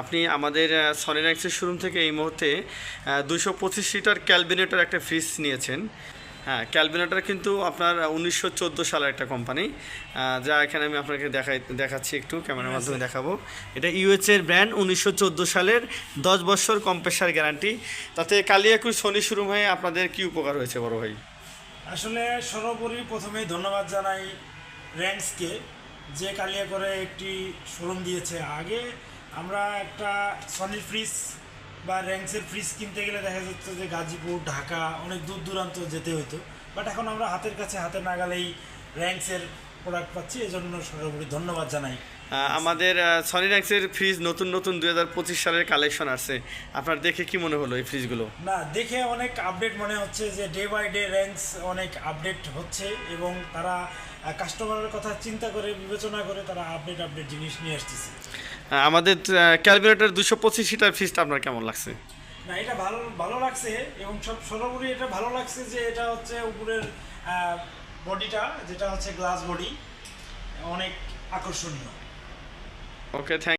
আপনি আমাদের সনিরাক্সের শোরুম থেকে এই মুহূর্তে দুশো পঁচিশ লিটার ক্যালবিনেটার একটা ফ্রিজ নিয়েছেন। হ্যাঁ ক্যালবিনেটার কিন্তু আপনার উনিশশো চোদ্দ সালের একটা কোম্পানি যা এখানে আমি আপনাকে দেখাই দেখাচ্ছি একটু ক্যামেরার মাধ্যমে দেখাবো। এটা ইউএস এর ব্র্যান্ড উনিশশো চোদ্দ সালের দশ বছর কম্প্রেসার গ্যারান্টি তাতে কালিয়াকুর সনি শোরুম হয়ে আপনাদের কি উপকার হয়েছে বড় ভাই? আসলে সর্বোপরি প্রথমেই ধন্যবাদ জানাই র্যাঙ্কসকে যে কালিয়া করে একটি শোরুম দিয়েছে। আগে আমরা একটা সনির ফ্রিজ বা র্যাঙ্কসের ফ্রিজ কিনতে গেলে দেখা যাচ্ছে যে গাজীপুর ঢাকা অনেক দূর দূরান্ত যেতে হতো বাট এখন আমরা হাতের কাছে হাতে নাগালেই র্যাঙ্কসের প্রোডাক্ট পাচ্ছি এজন্য সর্বোপরি ধন্যবাদ জানাই। আমাদের সনি সনিরাক্সের ফ্রিজ নতুন নতুন দুই হাজার পঁচিশ সালের কালেকশন আসছে। আপনার দেখে কি মনে হলো এই ফ্রিজগুলো না দেখে অনেক আপডেট মনে হচ্ছে যে ডে বাই ডে র্যাঙ্কস অনেক আপডেট হচ্ছে এবং তারা কাস্টমারের কথা চিন্তা করে বিবেচনা করে তারা আপডেট আপডেট জিনিস নিয়ে আসতেছে। আমাদের ক্যালকুলেটর দুশো পঁচিশ সিটার ফিসটা আপনার কেমন লাগছে? না এটা ভালো ভালো লাগছে এবং সব সর্বোপরি এটা ভালো লাগছে যে এটা হচ্ছে উপরের বডিটা যেটা হচ্ছে গ্লাস বডি অনেক আকর্ষণীয়। Okay thank